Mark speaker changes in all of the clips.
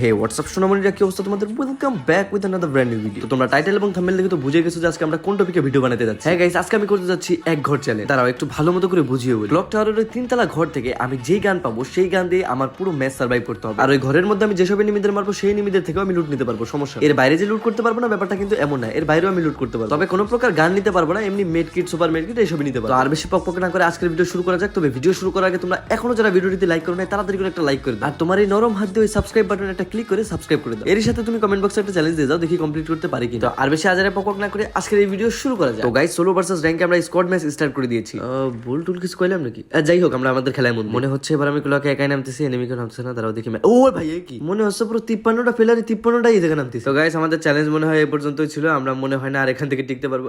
Speaker 1: হে WhatsApp সোনামণিরা কি অবস্থা তোমাদের? Welcome back with another brand new video তোমরা টাইটেল এবং থাম্বনেল দেখে তো বুঝে গেছো যে আজকে আমরা কোন টপিকে ভিডিও বানাতে যাচ্ছি। হ্যাঁ গাইস আজকে আমি করতে যাচ্ছি এক ঘর চ্যালেঞ্জ তারাও একটু ভালো মতো করে বুঝিয়ে বলি। ক্লক টাওয়ারের তিনতলা ঘর থেকে আমি যেই গান পাবো, সেই গান দিয়ে আমার পুরো ম্যাচ সার্ভাইভ করতে হবে। আর ওই ঘরের মধ্যে আমি যেসব এনিমিদের মারবো, সেই এনিমিদের থেকেও আমি লুট নিতে পারব, সমস্যা এর বাইরে যে লুট করতে পারব না, ব্যাপারটা কিন্তু এমন না। এর বাইরেও আমি লুট করতে পারব। তবে কোনো প্রকার গান নিতে পারব না, এমনি med kit super med kit এইসবই নিতে পারব। আর বেশি পক না করে আজকের ভিডিও শুরু করা যাক। তবে ভিডিও শুরু করার আগে তোমরা এখনও যারা ভিডিওটিতে লাইক করো না তাড়াতাড়ি করে একটা লাইক করে দাও। আর তোমার এই নরম হাত দিয়ে ওই সাবস্ক্রাইব বাটন একটা ক্লিক করে সাবস্ক্রাইব করে দাও। এর সাথে তুমি কমেন্ট বক্সে একটা চ্যালেঞ্জ দিয়ে দাও দেখি কমপ্লিট করতে পারি কি তো আর বেশি আজারে পক পক না করে আজকের এই ভিডিও শুরু করা যায় তো গাইস সোলো ভার্সেস র্যাঙ্কে আমরা স্কোয়াড ম্যাচ স্টার্ট করে দিয়েছি। ভুল টুল কিছু কইলাম নাকি? যাই হোক আমরা আমাদের খেলায় মন মনে হচ্ছে এবার আমি ক্লকে একাই নামতেছি এনিমিকে নামতেছে না তারাও দেখি ও ভাই এ কি? মনে হচ্ছে পুরো তিপ্পান্নটা ফেলারি তিপ্পান্নটাই জায়গায় নামতেছে। তো গাইস আমাদের চ্যালেঞ্জ মনে হয় এই পর্যন্তই ছিল আমরা মনে হয় না আর এখান থেকে টিকতে পারব।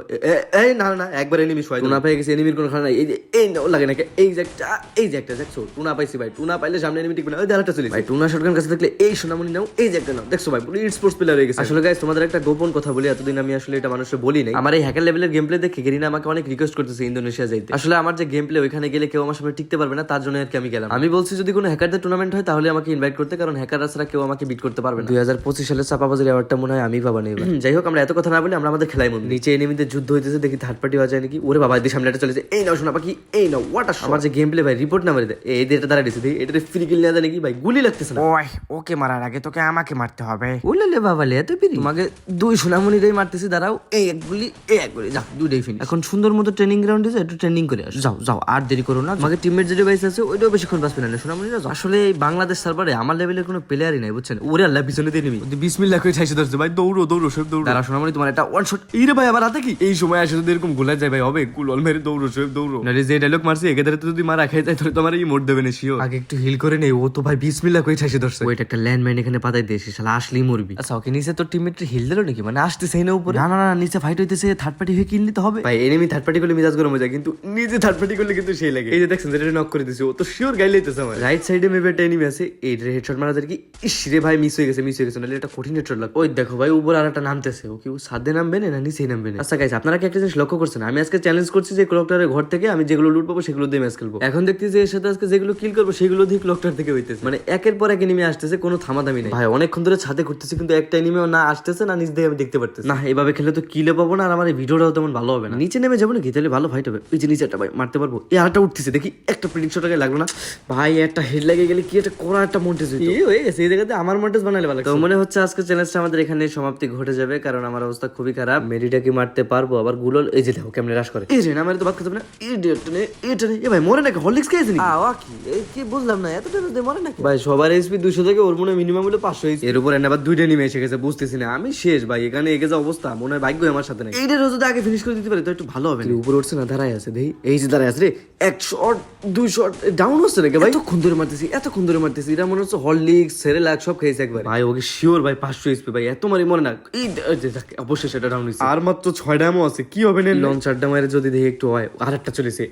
Speaker 1: এই না না একবার এনিমি শোয়াই টুনা পেয়ে গেছে এনিমির কোনো খানা নাই। এই যে এই না, লাগে নাকি? এই যে একটা এই যে একটা দেখছ টুনা পাইছি ভাই টুনা পাইলে সামনে এনিমি টিকবে না। ওই দেখাটা চলে ভাই টুনা শটগান কাছে দেখলে এই সোনামণি নাও এই যে একটা নাও। দেখছ ভাই পুরো স্পোর্টস প্লেয়ার হয়ে গেছে। আসলে গাইস তোমাদের একটা গোপন কথা বলি এতদিন আমি আসলে এটা মানুষের বলি নাই। আমার এই হ্যাকার লেভেলের গেম প্লে দেখে গেরিনা আমাকে অনেক রিকোয়েস্ট করতেছে ইন্দোনেশিয়া যাইতে। আসলে আমার যে গেম প্লে ওইখানে গেলে কেউ আমার সামনে টিকতে পারবে না তার জন্য আর কি আমি গেলাম। আমি বলছি যদি কোনো হ্যাকারদের টুর্নামেন্ট হয় তাহলে আমাকে ইনভাইট করতে কারণ হ্যাকাররা ছাড়া কেউ আমাকে বিট করতে পারবে না। দুই হাজার পঁচিশ সালের চাপাবাজার অ্যাওয়ার্ডটা মনে হয় আমি পাবা নেই এবার। যাই হোক আমরা এত কথা না বলি আমরা আমাদের খেলাই মন নিচে এনিমিদের যুদ্ধ হইতেছে দেখি থার্ড পার্টি যায় নাকি। ওরে বাবা দিয়ে সামনে একটা চলেছে এই নাও শোনা পাখি এই নাও ওয়াট আমার যে গেম প্লে ভাই রিপোর্ট না মারি দেয় এই এটা দাঁড়া দিছে এটা ফ্রি কিল না দেয় নাকি? ভাই গুলি লাগতেছে না।
Speaker 2: ওই ওকে মারার আগে তোকে আমাকে মারতে হবে।
Speaker 1: ওলে বাবা লে এত পিরি। তোমাকে দুই সোনামণি রে মারতেছি দাঁড়াও এই এক গুলি এই এক গুলি যাও দুইটাই ফিনিশ এখন সুন্দর মতো ট্রেনিং গ্রাউন্ডে যাও একটু ট্রেনিং করে আসো। যাও যাও আর দেরি করো না। তোমাকে টিমমেট যে ডিভাইস আছে ওইটাও বেশিক্ষণ বাঁচবে না সোনামণিরা যাও। আসলে এই বাংলাদেশ সার্ভারে আমার লেভেলের কোনো প্লেয়ারই নাই বুঝছেন? ওরে আল্লাহ পিছনে দিয়ে নিবি বিসমিল্লাহ করে ছাইছে ধরছে ভাই দৌড়ো দৌড়ো সব দৌড়ো। দাঁড়া সোনামণি তোমার একটা ওয়ান শট এই রে ভাই আমার হাতে কি? এই সময় আসে যদি এরকম গোলা যায় ভাই হবে কুলল মেরে দৌড়ো সব দৌড়ো। নালে যে ডায়লগ মারছি একে ধরে তো যদি মারা খেয়ে যায় তাহলে তোমার এই মোট দেবে না শিও আগে একটু হিল করে নেই ও তো ভাই বিসমিল্লাহ করে ছাইছে ধরছে। ওইটা একটা ল্যান্ডমাইন এখানে পাতাই দিয়েছি শালা আসলেই মরবি। আচ্ছা ওকে নিচে তোর টিমমেট হিল দিল নাকি? মানে আসতেছে না উপরে। না না না নিচে ফাইট হইতেছে থার্ড পার্টি হয়ে কিল নিতে হবে। ভাই এনিমি থার্ড পার্টি করলে মিজাজ গরম হয়ে যায় কিন্তু নিজে থার্ড পার্টি করলে কিন্তু সেই লাগে। এই যে দেখছেন যেটা নক করে দিছে ও তো শিওর গাইল লইতেছে আমার। রাইট সাইডে মেবি একটা এনিমি আছে এই হেডশট মারা যায় কি ইস রে ভাই মিস হয়ে গেছে মিস হয়ে গেছে নাহলে এটা কঠিন হেডশট লাগবে। ওই দেখো ভাই উপরে আর একটা নামতেছে ও কি ও সাদে নামবে না না নিচেই নামবে না? আচ্ছা গাইস আপনারা কি একটা জিনিস লক্ষ্য করছেন? আমি আজকে চ্যালেঞ্জ করছি যে ক্লকটারের ঘর থেকে আমি যেগুলো লুট পাবো সেগুলো দিয়ে ম্যাচ খেলব। এখন দেখতেছি যে এর সাথে আজকে যেগুলো কিল করব সেগুলো দিয়ে ক্লকটার থেকে হইতেছে। মানে একের পর এক এনিমি আসতেছে কোনো থামাদামি নেই। ভাই অনেকক্ষণ ধরে ছাদে ঘুরতেছে কিন্তু একটা এনিমিও না আসতেছে না নিচ দিয়ে আমি দেখতে পারতেছি। না এভাবে খেলে তো কিলে পাবো না আর আমার এই ভিডিওটাও তেমন ভালো হবে না। নিচে নেমে যাব নাকি? তাহলে ভালো ফাইট হবে। ওই যে একটা ভাই মারতে পারব। এই আরটা উঠতেছে দেখি একটা প্রিডিং শট আগে লাগল না। ভাই একটা হেড লেগে গেলে কি একটা করা একটা মন্টেজ এই হয়ে গেছে এই জায়গাতে আমার মন্টেজ বানালে ভালো তো মনে হচ্ছে আজকে চ্যালেঞ্জটা আমাদের এখানে সমাপ্তি ঘটে যাবে কারণ আমার অবস্থা খুবই খারাপ। মেরিটা কি মারতে পারব? আবারগুলো এই যে দেখো কেমনে রাশ করে। এই যে না আমার তো বাদ করতে না। ইডিয়ট নে এটা নে এ ভাই মরে নাকি? হরলিক্স খেয়েছে নাকি? আ কি এই কি বুঝলাম না এত টাকা মরে নাকি? ভাই সবার এসপি 200 থেকে ওর মনে মিনিমাম হলো 500 এর উপর এনে আবার দুইটা নিমে এসে গেছে বুঝতেছি না। আমি শেষ ভাই এখানে এগে যা অবস্থা মনে হয় ভাগ্য আমার সাথে নাই। এইটা যদি আগে ফিনিশ করে দিতে পারে তো একটু ভালো হবে উপরে উঠছে না দাঁড়ায় আছে দেই। এই যে দাঁড়ায় আছে রে এক শট দুই শট ডাউন হচ্ছে নাকি ভাই? এতক্ষণ ধরে মারতেছি এতক্ষণ ধরে মারতেছি এটা মনে হচ্ছে হরলিক্স সেরেলাক সব খেয়েছে একবার। ভাই ওকে শিওর ভাই 500 এসপি ভাই এত মারি মনে না। এই দেখ, অবশ্যই সেটা ডাউন হয়েছে আর মাত্র ছয়টা এমও আছে কি হবে না? লঞ্চারটা মারে যদি দেখি একটু হয় আর একটা চলেছে।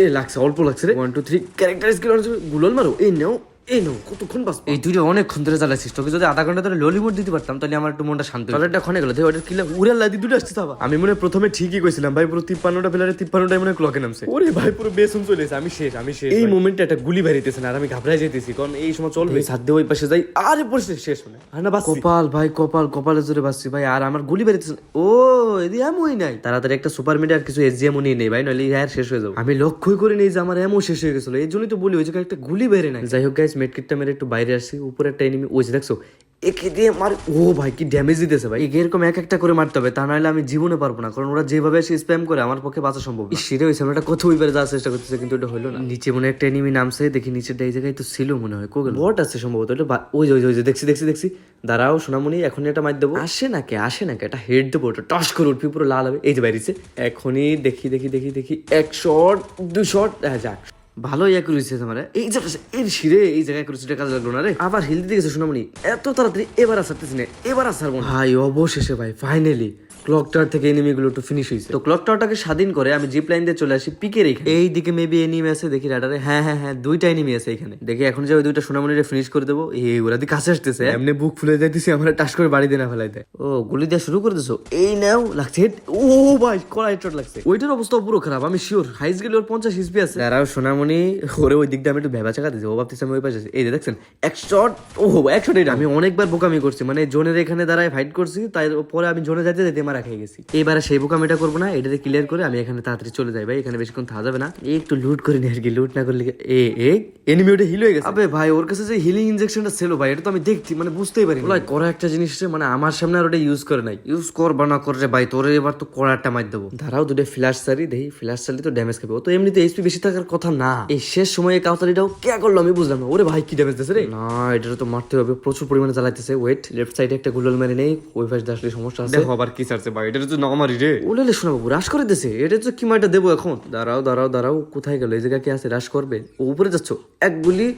Speaker 1: এ লাগছে অল্প লাগছে রে। One two three character skill গুলল মারো। এই নাও। এই নাও কতক্ষণ বাস এই অনেকক্ষণ ধরে তোকে যদি আধা ঘণ্টা ধরে দিতে পারতাম তাহলে আমার একটু মনটা শান্ত হতো ক্ষণে গেল ওটা কিলা উড়ে লাদি দুটো আসছে তাবা আমি মনে প্রথমে ঠিকই কইছিলাম ভাই পুরো তিপ্পান্নটা প্লেয়ারে তিপ্পান্নটাই মনে ক্লকে নামছে। ওরে ভাই পুরো বেসুন চলে আমি শেষ আমি শেষ এই মোমেন্টে একটা গুলি বেরিতেছে না আর আমি ঘাবড়াই যাইতেছি কারণ এই সময় চলবে। সাধ্য ওই পাশে যাই আরে পড়ছে শেষ মানে আর না বাস কপাল ভাই কপাল কপালে জোরে বাসছি ভাই আর আমার গুলি বেরিতেছে। ও এদি এমনই নাই। তাড়াতাড়ি একটা সুপার মিডিয়া আর কিছু এসজিএমও নিয়ে নেই ভাই নইলে হ্যাঁ শেষ হয়ে যাবে। আমি লক্ষ্যই করে নেই যে আমার এমন শেষ হয়ে গেছিল এই জন্যই তো বলি ওই জায়গায় একটা গুলি বেরে নাই। যাই হোক গাইস মেডকিটটা মেরে একটু বাইরে আসছি উপরে একটা এনিমি ওই দেখছ একে দিয়ে মার ও ভাই কি ড্যামেজ দিতেছে ভাই। এরকম এক একটা করে মারতে হবে তা নাহলে আমি জীবনে পারব না কারণ ওরা যেভাবে এসে স্প্যাম করে আমার পক্ষে বাঁচা সম্ভব না। সেটা হয়েছে আমরা একটা কত ওইবারে যাওয়ার চেষ্টা করতেছে কিন্তু এটা হলো না। নিচে মনে একটা এনিমি নামছে দেখি নিচেটা এই জায়গায় তো ছিল মনে হয় কোগল বট আছে সম্ভবত এটা ওই যে ওই যে, দেখছি দেখছি দেখছি। দাঁড়াও সোনামণি এখন এটা মার দেবো। আসে নাকি? আসে নাকি? এটা হেড দেবো ওটা টস করে উঠবি পুরো লাল হবে। এই যে বাইরেছে এখনই দেখি দেখি দেখি দেখি এক শট দুই শট হ্যাঁ যাক। ভালো ইয়া করেছে তোমার। এই যে এর শিরে এই জায়গায় করেছে কাজ লাগল না রে। আবার হিল দিয়ে গেছে সোনামণি। এত তাড়াতাড়ি এবার আসার না, এবার আসার ভাই, অবশেষে ভাই ফাইনালি ক্লক টাওয়ার থেকে এনিমিগুলো একটু ফিনিশ হয়েছে। তো ক্লক টাওয়ারটাকে স্বাধীন করে আমি জিপ লাইন দিয়ে চলে আসি পিকের এখানে। এই দিকে মেবি এনিমি আছে দেখি রাডারে হ্যাঁ হ্যাঁ হ্যাঁ দুইটা এনিমি আছে এখানে। দেখি এখন যে ওই দুইটা সোনামণিরে ফিনিশ করে দেবো। এই ওরা দিয়ে কাছে আসতেছে। এমনি বুক ফুলে যাইতেছি আমরা টাস করে বাড়ি দিয়ে না ফেলাই দেয় ও গুলি দেওয়া শুরু করে দিছো? এই নাও লাগছে। ও ভাই কড়া হেডশট লাগছে। ওইটার অবস্থা পুরো খারাপ আমি শিওর হাইস গেলে ওর পঞ্চাশ হিসপি আছে। দাঁড়াও সোনামণি ওরে ওই দিকটা আমি একটু ভেবা চাকা দিয়েছি ও ভাবতেছে আমি ওই পাশে আছি। এই যে দেখছেন এক শট ও এক শট এটা। আমি অনেকবার বোকামি করছি মানে জোনের এখানে দাঁড়ায় ফাইট করছি তাই পরে আমি জোনে যাইতে যাইতে মারা খেয়ে গেছি। এবারে সেই বোকামিটা করব না এটাতে ক্লিয়ার করে আমি এখানে তাড়াতাড়ি চলে যাই ভাই এখানে বেশিক্ষণ থাকা যাবে না। একটু লুট করে নি আর কি লুট না করলে এ এ এনিমি ওটা হিল হয়ে গেছে। আবে ভাই ওর কাছে যে হিলিং ইনজেকশনটা ছিল ভাই এটা তো আমি দেখছি মানে বুঝতেই পারি ভাই করা একটা জিনিস আছে, মানে আমার সামনে আর ওটা ইউজ করে নাই। ইউজ করবা না করে ভাই তোরে এবার তো কড়া একটা মার দেবো। ধারাও দুটো ফ্ল্যাশ সারি দেখি ফ্ল্যাশ সারি তো ড্যামেজ খাবে। ও তো এমনিতে এইচপি বেশি থাকার কথা না। এই শেষ সময়ে কাউতারিটাও কে করল আমি বুঝলাম না। ওরে ভাই কি ড্যামেজ দিতেছে রে। না এটা তো মারতে হবে প্রচুর পরিমাণে জ্বালাইতেছে। ওয়েট লেফট সাইডে একটা গুলোল মেরে নেই ওই পাশে আসলে সমস্যা আছে।
Speaker 2: দেখো আবার কি চাচ্ছে ভাই, এটা তো না আমারই রে।
Speaker 1: ওলেলে শোনা বাবু রাশ করে দিছে। এটা তো কি মাইটা দেবো এখন? দাঁড়াও দাঁড়াও দাঁড়াও, কোথায় গেল? এই জায়গা কি আছে? রাশ করবে। ও উপরে যাচ্ছ। এক গুলি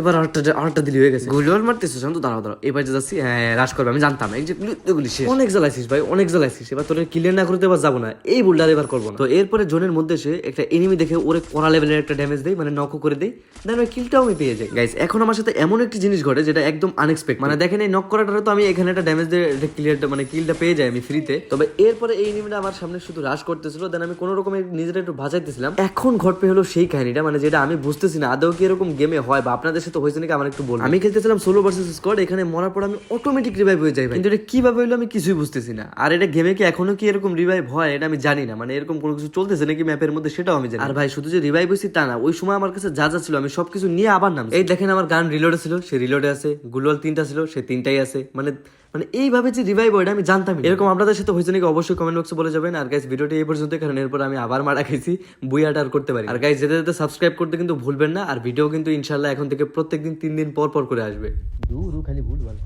Speaker 1: এবার আরেকটা আরেকটা দিলি হয়ে গেছে। গুলি ওর মারতেছো শান্ত দাঁড়াও দাঁড়াও। এবার যে যাচ্ছি হ্যাঁ রাশ করবে। আমি জানতাম। এই যে গুলি শেষ। অনেক জ্বালাইছিস ভাই অনেক জ্বালাইছিস। এবার তোর ক্লিয়ার না করতে এবার যাব না। এই বুলডার এবার করব না। তো এরপরে জোনের মধ্যে সে একটা এনিমি দেখে ওরে কড়া লেভেলের একটা ড্যামেজ দেয় মানে নক করে দেয় দেন ওই কিলটাও আমি পেয়ে যাই। গাইস এখন আমার সাথে এমন একটি জিনিস ঘটে যেটা একদম আনএক্সপেক্ট মানে দেখেন এই নক করাটা তো আমি এখানে একটা ড্যামেজ দিয়ে ক্লিয়ারটা মানে কিলটা পেয়ে যাই আমি ফ্রিতে তবে এরপরে এই এনিমিটা আমার সামনে শুধু রাশ করতেছিল দেন আমি কোনো রকমের নিজেটা একটু বাঁচাইতেছিলাম। এখন ঘটবে হলো সেই কাহিনীটা মানে যেটা আমি বুঝতেছি না। আদৌ কি এরকম গেমে হয় বা আপনাদের সাথে হয়েছে নাকি? আমার একটু বল আমি খেলতেছিলাম সোলো ভার্সেস স্কোয়াড এখানে মরার পর আমি অটোমেটিক রিভাইভ হয়ে যাই ভাই। কিন্তু এটা কীভাবে হলো আমি কিছুই বুঝতেছি না। আর এটা গেমে কি এখনও কি এরকম রিভাইভ হয় এটা আমি জানি না। মানে এরকম কোনো কিছু চলতেছে নাকি ম্যাপের মধ্যে সেটাও আমি জানি আর ভাই শুধু যে রিভাইভ হয়েছি তা না ওই সময় আমার কাছে যা যা ছিল আমি সবকিছু নিয়ে আবার নাম এই দেখেন আমার গান রিলোডে ছিল সে রিলোডে আছে গুলওয়াল তিনটা ছিল সে তিনটাই আছে। মানে মানে এইভাবে যে রিভাইভ হয় আমি জানতাম এরকম আপনাদের সাথে হয়েছে নাকি? অবশ্যই কমেন্ট বক্সে বলে যাবেন। আর গাইজ ভিডিওটি এই পর্যন্ত কারণ এরপর আমি আবার মারা খাইছি। বুইয়াটা আর করতে পারি আর গাইজ যেতে যেতে সাবস্ক্রাইব করতে কিন্তু ভুলবেন না। আর ভিডিও কিন্তু ইনশাল্লাহ এখন থেকে প্রত্যেকদিন তিন দিন পর পর করে আসবে। দূর খালি ভুল ভালো